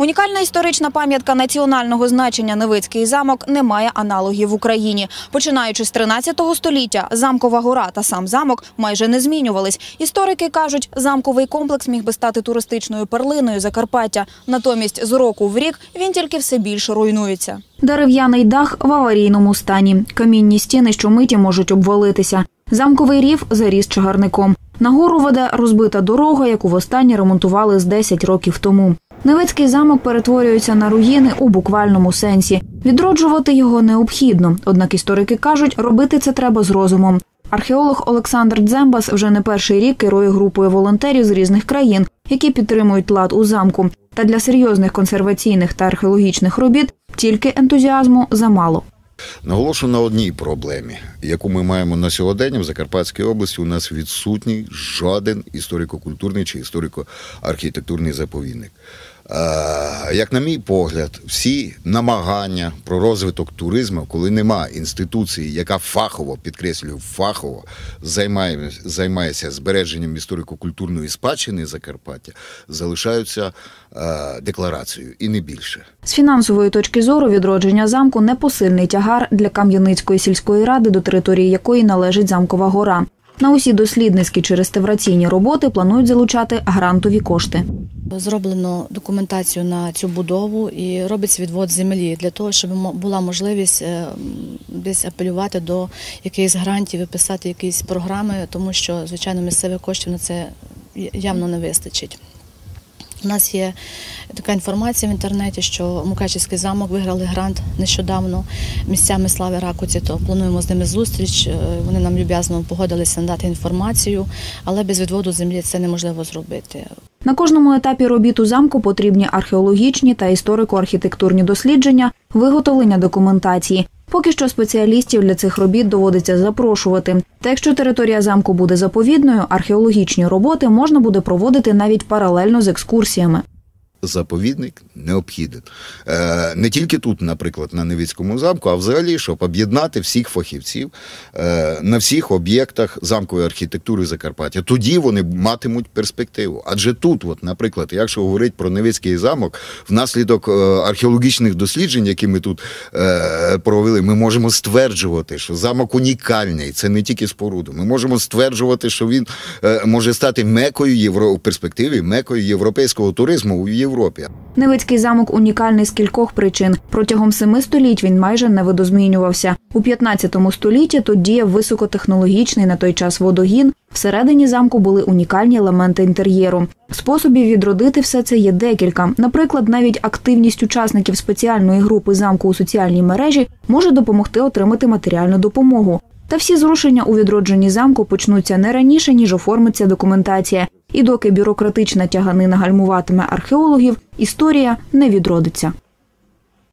Унікальна історична пам'ятка національного значення Невицький замок не має аналогів в Україні. Починаючи з 13 століття, замкова гора та сам замок майже не змінювались. Історики кажуть, замковий комплекс міг би стати туристичною перлиною Закарпаття. Натомість з року в рік він тільки все більше руйнується. Дерев'яний дах в аварійному стані. Камінні стіни щомиті можуть обвалитися. Замковий рів заріс чагарником. Нагору веде розбита дорога, яку востаннє ремонтували з 10 років тому. Невицький замок перетворюється на руїни у буквальному сенсі. Відроджувати його необхідно. Однак історики кажуть, робити це треба з розумом. Археолог Олександр Дзембас вже не перший рік керує групою волонтерів з різних країн, які підтримують лад у замку. Та для серйозних консерваційних та археологічних робіт тільки ентузіазму замало. Наголошу на одній проблемі, яку ми маємо на сьогодення в Закарпатській області. У нас відсутній жоден історико-культурний чи історико-архітектурний заповідник. Е, Як на мій погляд, всі намагання про розвиток туризму, коли нема інституції, яка фахово підкреслюю, фахово займає, займається збереженням історико-культурної спадщини Закарпаття, залишаються е, декларацією і не більше. З фінансової точки зору відродження замку непосильний тягар для Кам'яницької сільської ради, до території якої належить замкова гора. На усі дослідницькі чи реставраційні роботи планують залучати грантові кошти. Зроблено документацію на цю будову і робиться відвод землі для того, щоб була можливість е, десь апелювати до якихось грантів і писати якісь програми, тому що звичайно місцевих коштів на це явно не вистачить. У нас є така інформація в інтернеті, що Мукачівський замок виграли грант нещодавно місцями слави Ракуці, то плануємо з ними зустріч. Е, Вони нам люб'язно погодилися надати інформацію, але без відводу землі це неможливо зробити. На кожному етапі робіт у замку потрібні археологічні та історико-архітектурні дослідження, виготовлення документації. Поки що спеціалістів для цих робіт доводиться запрошувати. Та якщо територія замку буде заповідною, археологічні роботи можна буде проводити навіть паралельно з екскурсіями. Заповідник необхіден. Е, не тільки тут, наприклад, на Невицькому замку, а взагалі, щоб об'єднати всіх фахівців е, на всіх об'єктах замкової архітектури Закарпаття. Тоді вони матимуть перспективу. Адже тут, от, наприклад, якщо говорити про Невицький замок, внаслідок е, археологічних досліджень, які ми тут е, провели, ми можемо стверджувати, що замок унікальний. Це не тільки споруду. Ми можемо стверджувати, що він е, може стати мекою євро в перспективі, мекою європейського туризму у Європі. Невицький замок унікальний з кількох причин. Протягом семи століть він майже не видозмінювався. У 15 столітті тут діяв високотехнологічний на той час водогін. Всередині замку були унікальні елементи інтер'єру. Способів відродити все це є декілька. Наприклад, навіть активність учасників спеціальної групи замку у соціальній мережі може допомогти отримати матеріальну допомогу. Та всі зрушення у відродженні замку почнуться не раніше, ніж оформиться документація. І доки бюрократична тяганина гальмуватиме археологів, історія не відродиться.